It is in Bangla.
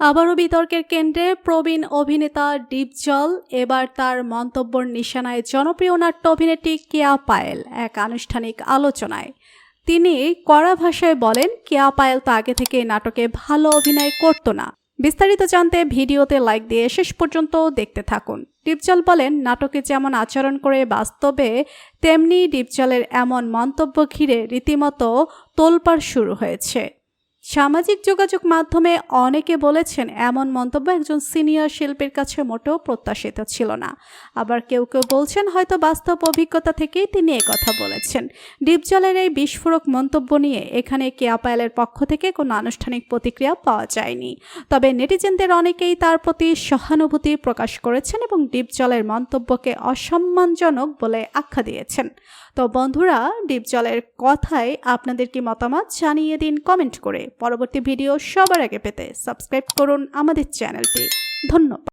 আবারও বিতর্কের কেন্দ্রে প্রবীণ অভিনেতা ডিপজল, এবার তার মন্তব্যর নিশানায় জনপ্রিয় নাট্য অভিনেত্রী কেয়া পায়েল এক আনুষ্ঠানিক আলোচনায়। তিনি কড়া ভাষায় বলেন, কেয়া পায়েল তো আগে থেকে নাটকে ভালো অভিনয় করতো না। বিস্তারিত জানতে ভিডিওতে লাইক দিয়ে শেষ পর্যন্ত দেখতে থাকুন। ডিপজল বলেন, নাটকে যেমন আচরণ করে বাস্তবে, তেমনি ডিপজলের এমন মন্তব্য ঘিরে রীতিমতো তোলপাড় শুরু হয়েছে। সামাজিক যোগাযোগ মাধ্যমে অনেকে বলেছেন, এমন মন্তব্য একজন সিনিয়র শিল্পীর কাছে মোটেও প্রত্যাশিত ছিল না। আবার কেউ কেউ বলছেন, হয়তো বাস্তব অভিজ্ঞতা থেকেই তিনি কথা বলেছেন। ডিপজলের এই বিস্ফোরক মন্তব্য নিয়ে এখানে কেয়া পায়েলের পক্ষ থেকে কোনো আনুষ্ঠানিক প্রতিক্রিয়া পাওয়া যায়নি। তবে নেটিজেনদের অনেকেই তার প্রতি সহানুভূতি প্রকাশ করেছেন এবং ডিপজলের মন্তব্যকে অসম্মানজনক বলে আখ্যা দিয়েছেন। তো বন্ধুরা ডিপজলের কথায় আপনাদের কি মতামত জানিয়ে দিন কমেন্ট করে। পরবর্তী ভিডিও সবার আগে পেতে সাবস্ক্রাইব করুন আমাদের চ্যানেলটি ধন্যবাদ।